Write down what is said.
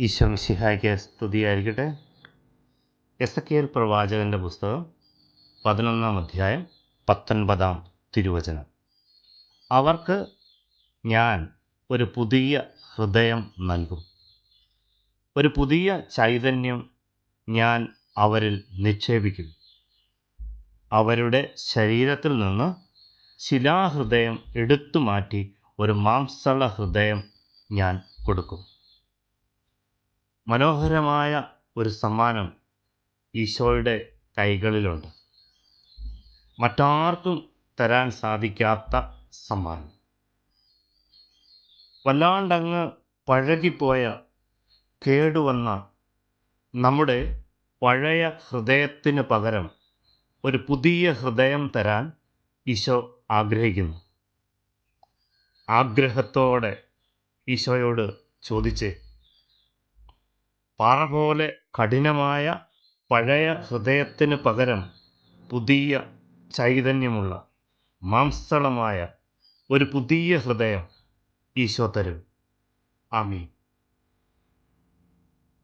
ഈശോ മിശിഹായ്ക്ക് സ്തുതിയായിരിക്കട്ടെ. S K L പ്രവാചകന്റെ പുസ്തകം പതിനൊന്നാം അധ്യായം പത്തൊൻപതാം തിരുവചനം. അവർക്ക് ഞാൻ ഒരു പുതിയ ഹൃദയം നൽകും. ഒരു പുതിയ ചൈതന്യം ഞാൻ അവരിൽ നിക്ഷേപിക്കും. അവരുടെ ശരീരത്തിൽ നിന്ന് ശിലാഹൃദയം എടുത്തു മാറ്റി ഒരു മാംസള ഹൃദയം ഞാൻ കൊടുക്കും. മനോഹരമായ ഒരു സമ്മാനം ഈശോയുടെ കൈകളിലുണ്ട്. മറ്റാർക്കും തരാൻ സാധിക്കാത്ത സമ്മാനം. വല്ലാണ്ടങ്ങ് പഴകിപ്പോയ കേടുവന്ന നമ്മുടെ പഴയ ഹൃദയത്തിന് പകരം ഒരു പുതിയ ഹൃദയം തരാൻ ഈശോ ആഗ്രഹിക്കുന്നു. ആഗ്രഹത്തോടെ ഈശോയോട് ചോദിച്ചേ പാറ പോലെ കഠിനമായ പഴയ ഹൃദയത്തിന് പകരം പുതിയ ചൈതന്യമുള്ള മാംസളമായ ഒരു പുതിയ ഹൃദയം ഈശോ തരും. ആമീൻ.